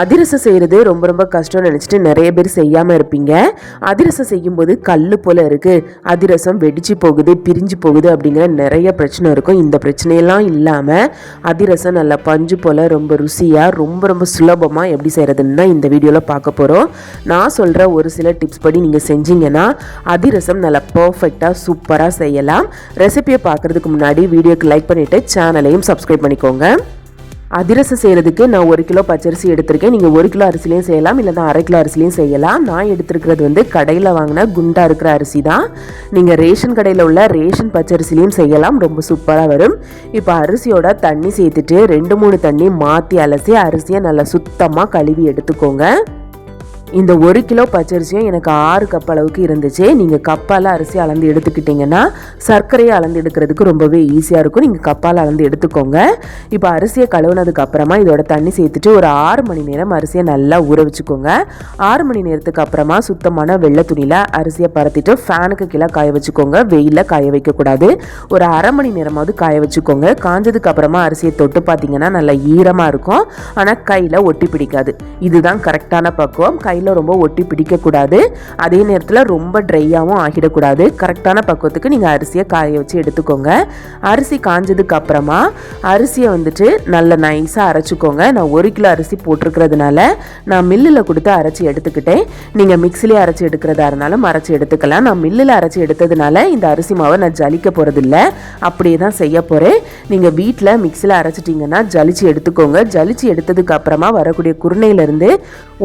அதிரசம் செய்கிறது ரொம்ப ரொம்ப கஷ்டம்னு நினச்சிட்டு நிறைய பேர் செய்யாமல் இருப்பீங்க. அதிரசம் செய்யும்போது கல் போல் இருக்குது அதிரசம் வெடிச்சு போகுது பிரிஞ்சு போகுது அப்படிங்கிற நிறைய பிரச்சனை இருக்கும். இந்த பிரச்சனையெல்லாம் இல்லாமல் அதிரசம் நல்லா பஞ்சு போல் ரொம்ப ருசியாக ரொம்ப ரொம்ப சுலபமாக எப்படி செய்கிறதுன்னு தான் இந்த வீடியோவில் பார்க்க போகிறோம் நான் சொல்கிற ஒரு சில டிப்ஸ் படி நீங்கள் செஞ்சீங்கன்னா அதிரசம் நல்லா பர்ஃபெக்டாக சூப்பராக செய்யலாம். ரெசிபியை பார்க்குறதுக்கு முன்னாடி வீடியோக்கு லைக் பண்ணிவிட்டு சேனலையும் சப்ஸ்கிரைப் பண்ணிக்கோங்க. அதிரசம் செய்கிறதுக்கு நான் ஒரு கிலோ பச்சரிசி எடுத்திருக்கேன். நீங்கள் ஒரு கிலோ அரிசிலையும் செய்யலாம் இல்லை தான் அரை கிலோ அரிசிலையும் செய்யலாம். நான் எடுத்திருக்கிறது வந்து கடையில் வாங்கின குண்டாக இருக்கிற அரிசி தான். நீங்கள் ரேஷன் கடையில் உள்ள ரேஷன் பச்சரிசிலையும் செய்யலாம் ரொம்ப சூப்பராக வரும். இப்போ அரிசியோட தண்ணி சேர்த்துட்டு ரெண்டு மூணு தண்ணி மாற்றி அலசி அரிசியை நல்லா சுத்தமாக கழுவி எடுத்துக்கோங்க. இந்த ஒரு கிலோ பச்சரிசியும் எனக்கு ஆறு கப் அளவுக்கு இருந்துச்சு. நீங்கள் கப்பால் அரிசி அளந்து எடுத்துக்கிட்டிங்கன்னா சர்க்கரையை அளந்து எடுக்கிறதுக்கு ரொம்பவே ஈஸியாக இருக்கும். நீங்கள் கப்பால் அளந்து எடுத்துக்கோங்க. இப்போ அரிசியை கழுவுனதுக்கு அப்புறமா இதோட தண்ணி சேர்த்துட்டு ஒரு ஆறு மணி நேரம் அரிசியை நல்லா ஊற வச்சுக்கோங்க. ஆறு மணி நேரத்துக்கு அப்புறமா சுத்தமான வெள்ளை துணியில் அரிசியை பரத்திட்டு ஃபேனுக்கு கீழே காய வச்சுக்கோங்க. வெயிலில் காய வைக்கக்கூடாது. ஒரு அரை மணி நேரமாவது காய வச்சுக்கோங்க. காஞ்சதுக்கு அப்புறமா அரிசியை தொட்டு பார்த்தீங்கன்னா நல்லா ஈரமாக இருக்கும். ஆனால் கையில் ஒட்டி பிடிக்காது. இதுதான் கரெக்டான பக்குவம். கையில் ரொம்ப ஒட்டி பிடிக்கக்கூடாது. அதே நேரத்தில் ரொம்ப ட்ரையாகவும் ஆகிடக்கூடாது. கரெக்டான பக்குவத்துக்கு நீங்கள் அரிசியை காய வச்சு எடுத்துக்கோங்க. அரிசி காஞ்சதுக்கு அப்புறமா அரிசியை வந்துட்டு நல்ல நைஸாக அரைச்சிக்கோங்க. நான் ஒரு கிலோ அரிசி போட்டிருக்கிறதுனால நான் மில்லில் கொடுத்து அரைச்சி எடுத்துக்கிட்டேன். நீங்கள் மிக்சிலே அரைச்சி எடுக்கிறதா இருந்தாலும் அரைச்சி எடுத்துக்கலாம். நான் மில்லில் அரைச்சி எடுத்ததுனால இந்த அரிசி மாவை நான் ஜலிக்க போகிறதில்ல அப்படியே தான் செய்ய போகிறேன் நீங்கள் வீட்டில் மிக்சியில் அரைச்சிட்டிங்கன்னா ஜலிச்சு எடுத்துக்கோங்க. ஜலிச்சு எடுத்ததுக்கு அப்புறமா வரக்கூடிய குருணையிலேருந்து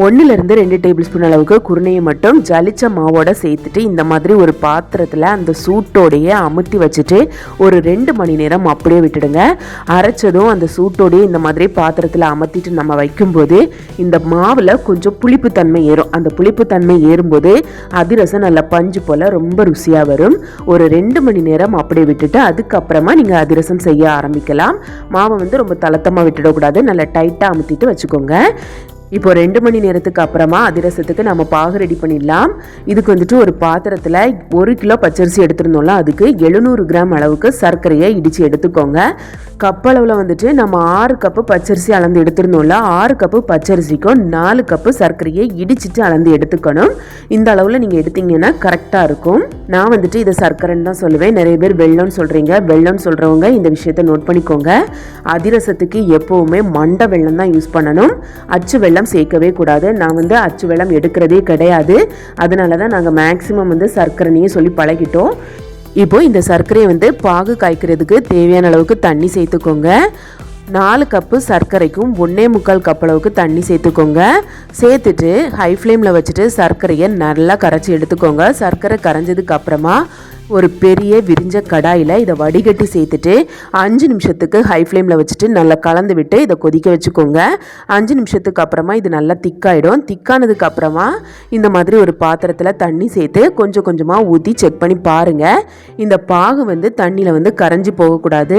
ஒன்றுலேருந்து ரெண்டு டேபிள் ஸ்பூன் அளவுக்கு குருணையை மட்டும் ஜலிச்ச மாவோட சேர்த்துட்டு இந்த மாதிரி ஒரு பாத்திரத்தில் அந்த சூட்டோடையே அமுத்தி வச்சுட்டு ஒரு ரெண்டு மணி நேரம் அப்படியே விட்டுடுங்க. அரைச்சதும் அந்த சூட்டோடையே இந்த மாதிரி பாத்திரத்தில் அமர்த்திட்டு நம்ம வைக்கும்போது இந்த மாவில் கொஞ்சம் புளிப்புத்தன்மை ஏறும். அந்த புளிப்புத்தன்மை ஏறும்போது அதிரசம் நல்லா பஞ்சு போல் ரொம்ப ருசியாக வரும். ஒரு ரெண்டு மணி நேரம் அப்படியே விட்டுட்டு அதுக்கப்புறமா நீங்கள் அதிரசம் செய்ய ஆரம்பிக்கலாம். மாவை வந்து ரொம்ப தளத்தமாக விட்டுடக்கூடாது. நல்லா டைட்டாக அமுத்திட்டு வச்சுக்கோங்க. இப்போ ரெண்டு மணி நேரத்துக்கு அப்புறமா அதிரசத்துக்கு நம்ம பாகு ரெடி பண்ணிடலாம். இதுக்கு வந்துட்டு ஒரு பாத்திரத்தில் ஒரு கிலோ பச்சரிசி எடுத்துருந்தோம்ல அதுக்கு எழுநூறு கிராம் அளவுக்கு சர்க்கரையை இடித்து எடுத்துக்கோங்க. கப்பளவில் வந்துட்டு நம்ம ஆறு கப்பு பச்சரிசி அளந்து எடுத்துருந்தோம்ல ஆறு கப்பு பச்சரிசிக்கும் நாலு கப்பு சர்க்கரையை இடிச்சிட்டு அளந்து எடுத்துக்கணும். இந்த அளவில் நீங்கள் எடுத்தீங்கன்னா கரெக்டாக இருக்கும். நான் வந்துட்டு இதை சர்க்கரைன்னு தான் சொல்லுவேன். நிறைய பேர் வெள்ளம்னு சொல்கிறீங்க வெள்ளம்னு சொல்கிறவங்க இந்த விஷயத்தை நோட் பண்ணிக்கோங்க. அதிரசத்துக்கு எப்போவுமே மண்டை வெள்ளம் தான் யூஸ் பண்ணணும். அச்சு வெள்ளம் சேர்க்கவே கூடாது. நான் வந்து அச்சு வெள்ளம் எடுக்கிறதே கிடையாது. அதனால தான் நாங்கள் மேக்ஸிமம் வந்து சர்க்கரைனையே சொல்லி பழகிட்டோம். இப்போ இந்த சர்க்கரையை வந்து பாகு காய்க்கிறதுக்கு தேவையான அளவுக்கு தண்ணி சேர்த்துக்கோங்க. நாலு கப்பு சர்க்கரைக்கும் ஒன்றே முக்கால் கப் அளவுக்கு தண்ணி சேர்த்துக்கோங்க. சேர்த்துட்டு ஹை ஃப்ளேமில் வச்சுட்டு சர்க்கரையை நல்லா கரைச்சி எடுத்துக்கோங்க. சர்க்கரை கரைஞ்சதுக்கு அப்புறமா ஒரு பெரிய விரிஞ்ச கடாயில் இதை வடிகட்டி சேர்த்துட்டு அஞ்சு நிமிஷத்துக்கு ஹை ஃப்ளேமில் வச்சுட்டு நல்லா கலந்து விட்டு இதை கொதிக்க வச்சுக்கோங்க. அஞ்சு நிமிஷத்துக்கு அப்புறமா இது நல்லா திக்காயிடும். திக்கானதுக்கு அப்புறமா இந்த மாதிரி ஒரு பாத்திரத்தில் தண்ணி சேர்த்து கொஞ்சம் கொஞ்சமாக ஊற்றி செக் பண்ணி பாருங்கள் இந்த பாகு வந்து தண்ணியில் வந்து கரைஞ்சி போகக்கூடாது.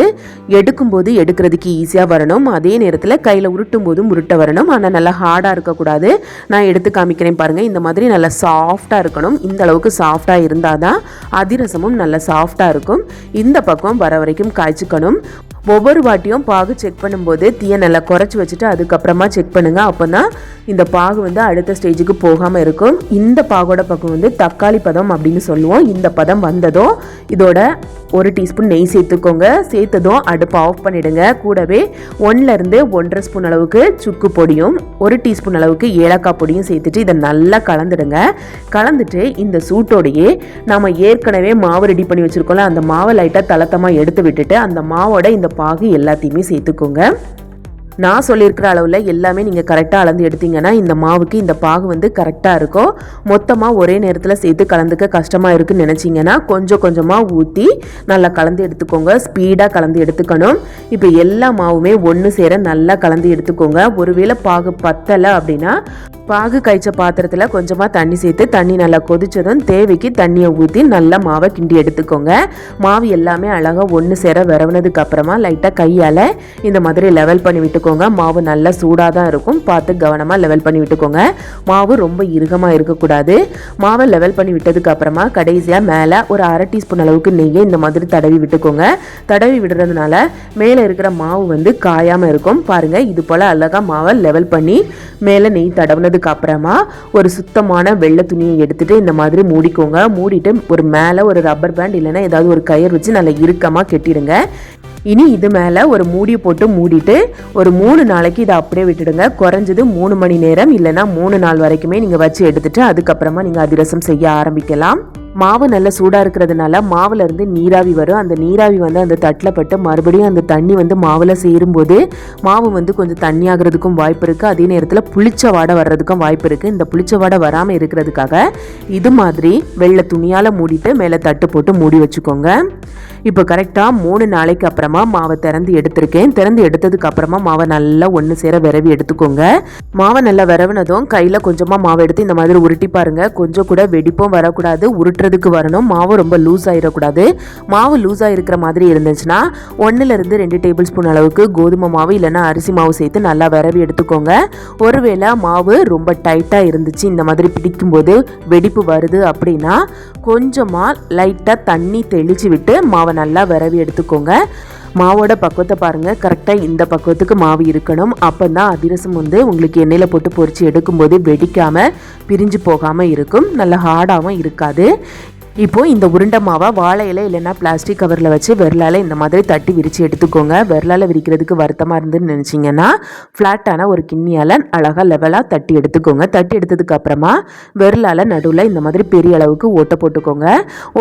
எடுக்கும்போது எடுக்கிறதுக்கு ஈஸியாக வரணும். அதே நேரத்தில் கையில் உருட்டும் போதும் உருட்ட வரணும். ஆனால் நல்லா ஹார்டாக இருக்கக்கூடாது. நான் எடுத்து காமிக்கிறேன் பாருங்கள் இந்த மாதிரி நல்லா சாஃப்டாக இருக்கணும். இந்த அளவுக்கு சாஃப்டாக இருந்தால் தான் அதிரசம் ரசமும் நல்லா சாஃப்டாக இருக்கும். இந்த பக்கம் வர வரைக்கும் காய்ச்சிக்கணும். ஒவ்வொரு வாட்டியும் பாகு செக் பண்ணும்போது தீயை நல்லா குறைச்சி வச்சுட்டு அதுக்கப்புறமா செக் பண்ணுங்கள் அப்போ தான் இந்த பாகு வந்து அடுத்த ஸ்டேஜுக்கு போகாமல் இருக்கும். இந்த பாகோட பக்கம் வந்து தக்காளி பதம் அப்படின்னு சொல்லுவோம். இந்த பதம் வந்ததும் இதோட ஒரு டீஸ்பூன் நெய் சேர்த்துக்கோங்க. சேர்த்ததும் அடுப்பு ஆஃப் பண்ணிடுங்க. கூடவே ஒன்லேருந்து ஒன்றரை ஸ்பூன் அளவுக்கு சுக்கு பொடியும் ஒரு டீஸ்பூன் அளவுக்கு ஏலக்காய் பொடியும் சேர்த்துட்டு இதை நல்லா கலந்துடுங்க. கலந்துட்டு இந்த சூட்டோடையே நாம் ஏற்கனவே மாவு ரெடி பண்ணி வச்சுருக்கோம்ல அந்த மாவை லைட்டாக தளத்தமாக எடுத்து விட்டுட்டு அந்த மாவோட இந்த பாகு எல்லாத்தையுமே சேர்த்துக்கோங்க. நான் சொல்லியிருக்கிற அளவில் எல்லாமே நீங்கள் கரெக்டாக அளந்து எடுத்தீங்கன்னா இந்த மாவுக்கு இந்த பாகு வந்து கரெக்டாக இருக்கும். மொத்தமாக ஒரே நேரத்தில் சேர்த்து கலந்துக்க கஷ்டமாக இருக்குன்னு நினச்சிங்கன்னா கொஞ்சம் கொஞ்சமாக ஊற்றி நல்லா கலந்து எடுத்துக்கோங்க. ஸ்பீடாக கலந்து எடுத்துக்கணும். இப்போ எல்லா மாவுமே ஒன்று சேர நல்லா கலந்து எடுத்துக்கோங்க. ஒருவேளை பாகு பத்தலை அப்படின்னா பாகு காய்ச்ச பாத்திரத்தில் கொஞ்சமாக தண்ணி சேர்த்து தண்ணி நல்லா கொதித்ததும் தேவைக்கு தண்ணியை ஊற்றி நல்லா மாவை கிண்டி எடுத்துக்கோங்க. மாவு எல்லாமே அழகாக ஒன்று சேர விரவுனதுக்கு அப்புறமா லைட்டாக கையால் இந்த மாதிரி லெவல் பண்ணி விட்டுக்கோங்க. மாவு நல்லா சூடாக தான் இருக்கும். பார்த்து கவனமாக லெவல் பண்ணி விட்டுக்கோங்க. மாவு ரொம்ப இறுகமாக இருக்கக்கூடாது. மாவை லெவல் பண்ணி விட்டதுக்கு அப்புறமா கடைசியாக மேலே ஒரு அரை டீஸ்பூன் அளவுக்கு நெய்யை இந்த மாதிரி தடவி விட்டுக்கோங்க. தடவி விடுறதுனால மேலே இருக்கிற மாவு வந்து காயாமல் இருக்கும். பாருங்கள் இது போல் அழகாக மாவை லெவல் பண்ணி மேலே நெய் தடவுனது அப்புறமா ஒரு சுத்தமான வெள்ளை துணியை எடுத்துட்டு இந்த மாதிரி மூடிக்கோங்க. மூடிட்டு ஒரு மேலே ஒரு ரப்பர் பேண்ட் இல்லைன்னா ஏதாவது ஒரு கயிறு வச்சு நல்லா இறுக்கமாக கெட்டிடுங்க. இனி இது மேலே ஒரு மூடி போட்டு மூடிட்டு ஒரு மூணு நாளைக்கு இதை அப்படியே விட்டுடுங்க. குறைஞ்சது மூணு மணி நேரம் இல்லைன்னா மூணு நாள் வரைக்குமே நீங்கள் வச்சு எடுத்துட்டு அதுக்கப்புறமா நீங்கள் அதிரசம் செய்ய ஆரம்பிக்கலாம். மாவு நல்லா சூடாக இருக்கிறதுனால மாவில் இருந்து நீராவி வரும். அந்த நீராவி வந்து அந்த தட்டில் பட்டு மறுபடியும் அந்த தண்ணி வந்து மாவில் சேரும்போது மாவு வந்து கொஞ்சம் தண்ணி ஆகிறதுக்கும் வாய்ப்பு இருக்குது அதே நேரத்தில் புளிச்ச வாடை வர்றதுக்கும் வாய்ப்பு இருக்குது இந்த புளிச்ச வாடை வராமல் இருக்கிறதுக்காக இது மாதிரி வெள்ளை துணியால் மூடிட்டு மேலே தட்டு போட்டு மூடி வச்சுக்கோங்க. இப்போ கரெக்டாக மூணு நாளைக்கு அப்புறமா மாவை திறந்து எடுத்திருக்கேன். திறந்து எடுத்ததுக்கு அப்புறமா மாவை நல்லா ஒன்று சேர விரவி எடுத்துக்கோங்க. மாவை நல்லா விரவினதும் கையில் கொஞ்சமாக மாவை எடுத்து இந்த மாதிரி உருட்டி பாருங்க. கொஞ்சம் கூட வெடிப்பும் வரக்கூடாது உருட்டுறதுக்கு வரணும். மாவு ரொம்ப லூஸ் ஆகிடக்கூடாது மாவு லூஸ் இருக்கிற மாதிரி இருந்துச்சுன்னா ஒன்றுலேருந்து ரெண்டு டேபிள் ஸ்பூன் அளவுக்கு கோதுமை மாவு இல்லைன்னா அரிசி மாவு சேர்த்து நல்லா விரவி எடுத்துக்கோங்க. ஒருவேளை மாவு ரொம்ப டைட்டாக இருந்துச்சு இந்த மாதிரி பிடிக்கும்போது வெடிப்பு வருது அப்படின்னா கொஞ்சமாக லைட்டாக தண்ணி தெளித்து விட்டு மாவை நல்லா விரவி எடுத்துக்கோங்க. மாவோட பக்குவத்தை பாருங்கள் கரெக்டாக இந்த பக்குவத்துக்கு மாவு இருக்கணும். அப்போ தான் அதிரசம் வந்து உங்களுக்கு எண்ணெயில் போட்டு பொறிச்சு எடுக்கும்போது வெடிக்காமல் பிரிஞ்சு போகாமல் இருக்கும். நல்ல ஹார்டாகவும் இருக்காது. இப்போ இந்த உருண்டை மாவை வாழை இல்லைன்னா பிளாஸ்டிக் கவரில் வச்சு விரலால் இந்த மாதிரி தட்டி விரித்து எடுத்துக்கோங்க. விரலால் விரிக்கிறதுக்கு வருத்தமாக இருந்துன்னு நினச்சிங்கன்னா ஃப்ளாட்டான ஒரு கிண்ணியால் அழகாக லெவலாக தட்டி எடுத்துக்கோங்க. தட்டி எடுத்ததுக்கு அப்புறமா விரலால் நடுவில் இந்த மாதிரி பெரிய அளவுக்கு ஓட்டை போட்டுக்கோங்க.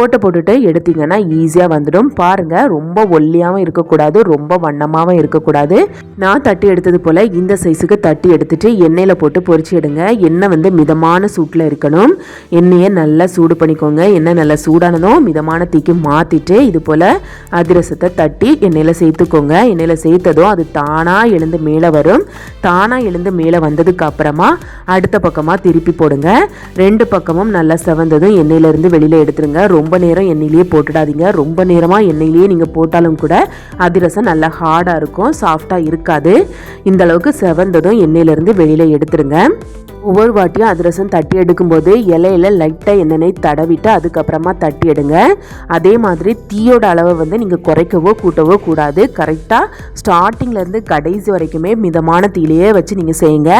ஓட்டை போட்டுட்டு எடுத்தீங்கன்னா ஈஸியாக வந்துடும். பாருங்கள் ரொம்ப ஒல்லியாகவும் இருக்கக்கூடாது ரொம்ப வண்ணமாகவும் இருக்கக்கூடாது. நான் தட்டி எடுத்தது போல் இந்த சைஸுக்கு தட்டி எடுத்துட்டு எண்ணெயில் போட்டு பொறிச்சு எடுங்க. எண்ணெய் வந்து மிதமான சூட்டில் இருக்கணும். எண்ணெயை நல்லா சூடு பண்ணிக்கோங்க. எண்ணெய் நல்லா சூடானதும் மிதமான தீக்கு மாற்றிட்டு இது போல் அதிரசத்தை தட்டி எண்ணெயில் சேர்த்துக்கோங்க. எண்ணெயில் சேர்த்ததும் அது தானாக எழுந்து மேலே வரும். தானாக எழுந்து மேலே வந்ததுக்கு அப்புறமா அடுத்த பக்கமாக திருப்பி போடுங்க. ரெண்டு பக்கமும் நல்லா செவந்ததும் எண்ணெயிலேருந்து வெளியில் எடுத்துருங்க. ரொம்ப நேரம் எண்ணெயிலேயே போட்டுடாதீங்க. ரொம்ப நேரமாக எண்ணெயிலேயே நீங்கள் போட்டாலும் கூட அதிரசம் நல்லா ஹார்டாக இருக்கும். சாஃப்டாக இருக்காது. இந்த அளவுக்கு செவந்ததும் எண்ணெயிலேருந்து வெளியில் எடுத்துருங்க. ஒவ்வொரு வாட்டியும் அதிரசம் தட்டி எடுக்கும்போது இலையில லைட்டாக எண்ணெய் தடவிட்டு அதுக்கப்புறமா தட்டி எடுங்க. அதே மாதிரி தீயோட அளவை வந்து நீங்கள் குறைக்கவோ கூட்டவோ கூடாது. கரெக்டாக ஸ்டார்டிங்லேருந்து கடைசி வரைக்குமே மிதமான தீலையே வச்சு நீங்கள் செய்யுங்க.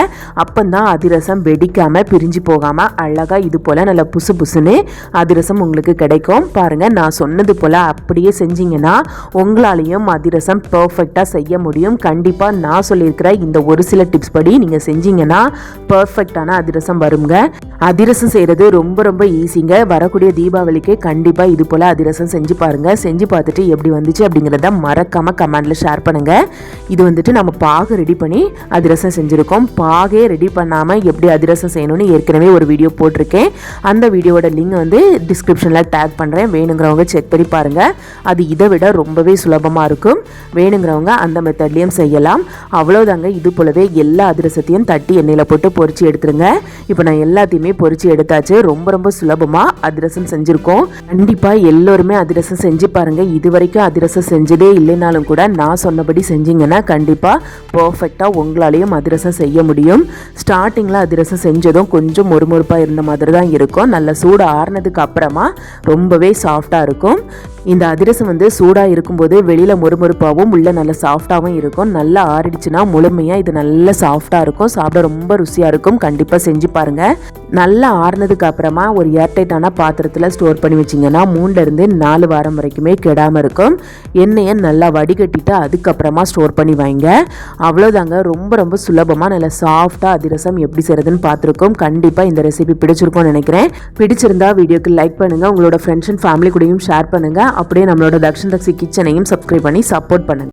அப்போந்தான் அதிரசம் வெடிக்காமல் பிரிஞ்சு போகாமல் அழகாக இது போல் நல்லா புசு புசுன்னு அதிரசம் உங்களுக்கு கிடைக்கும். பாருங்கள் நான் சொன்னது போல் அப்படியே செஞ்சீங்கன்னா உங்களாலேயும் அதிரசம் பர்ஃபெக்டாக செய்ய முடியும். கண்டிப்பாக நான் சொல்லியிருக்கிற இந்த ஒரு சில டிப்ஸ் படி நீங்கள் செஞ்சீங்கன்னா பர்ஃபெக்ட் பர்ஃபெக்டான அதிரசம் வருங்க அதிரசம் செய்கிறது ரொம்ப ரொம்ப ஈஸிங்க வரக்கூடிய தீபாவளிக்கு கண்டிப்பாக இது போல் அதிரசம் செஞ்சு பாருங்கள் செஞ்சு பார்த்துட்டு எப்படி வந்துச்சு அப்படிங்கிறத மறக்காமல் கமெண்டில் ஷேர் பண்ணுங்கள் இது வந்துட்டு நம்ம பாகு ரெடி பண்ணி அதிரசம் செஞ்சுருக்கோம். பாகே ரெடி பண்ணாமல் எப்படி அதிரசம் செய்யணும்னு ஏற்கனவே ஒரு வீடியோ போட்டிருக்கேன். அந்த வீடியோட லிங்க் வந்து டிஸ்கிரிப்ஷனில் டேக் பண்ணுறேன் வேணுங்கிறவங்க செக் பண்ணி பாருங்கள் அது இதை விட ரொம்பவே சுலபமாக இருக்கும். வேணுங்கிறவங்க அந்த மெத்தட்லேயும் செய்யலாம். அவ்வளோதாங்க இது போலவே எல்லா அதிரசத்தையும் தட்டி எண்ணெயில் போட்டு பொறிச்சு எடுத்துருங்க இப்போ நான் எல்லாத்தையுமே பொறிச்சு எடுத்தாச்சு. ரொம்ப ரொம்ப சுலபமாக அதிரசம் செஞ்சுருக்கோம். கண்டிப்பாக எல்லோருமே அதிரசம் செஞ்சு பாருங்கள் இது வரைக்கும் அதிரசம் செஞ்சதே இல்லைனாலும் கூட நான் சொன்னபடி செஞ்சீங்கன்னா கண்டிப்பாக பர்ஃபெக்டாக உங்களாலேயும் அதிரசம் செய்ய முடியும். ஸ்டார்டிங்கில் அதிரசம் செஞ்சதும் கொஞ்சம் மொறுமொறுப்பாக இருந்த மாதிரி தான் இருக்கும். நல்ல சூடு ஆறுனதுக்கு அப்புறமா ரொம்பவே சாஃப்டாக இருக்கும். இந்த அதிரசம் வந்து சூடாக இருக்கும்போது வெளியில் மொறுமொறுப்பாகவும் உள்ளே நல்ல சாஃப்டாகவும் இருக்கும். நல்லா ஆறிடுச்சுன்னா முழுமையாக இது நல்ல சாஃப்டாக இருக்கும். சாப்பிட ரொம்ப ருசியாக இருக்கும். கண்டிப்பாக செஞ்சு பாருங்கள் நல்லா ஆறுனதுக்கு அப்புறமா ஒரு ஏர்டைட்டான பாத்திரத்தில் ஸ்டோர் பண்ணி வச்சிங்கன்னா மூணுலேருந்து நாலு வாரம் வரைக்குமே கெடாமல் இருக்கும். எண்ணெயை நல்லா வடிகட்டிட்டு அதுக்கப்புறமா ஸ்டோர் பண்ணி வைங்க. அவ்வளோதாங்க ரொம்ப ரொம்ப சுலபமாக நல்லா சாஃப்டாக அதிரசம் எப்படி செய்கிறதுன்னு பார்த்துருக்கோம். கண்டிப்பாக இந்த ரெசிபி பிடிச்சிருக்கும்னு நினைக்கிறேன். பிடிச்சிருந்தா வீடியோக்கு லைக் பண்ணுங்கள் உங்களோட ஃப்ரெண்ட்ஸ் அண்ட் ஃபேமிலி கூடயும் ஷேர் பண்ணுங்கள் அப்படியே நம்மளோட தக்ஷன் ரக்ஷி கிச்சனையும் சப்ஸ்கிரைப் பண்ணி சப்போர்ட் பண்ணுங்கள்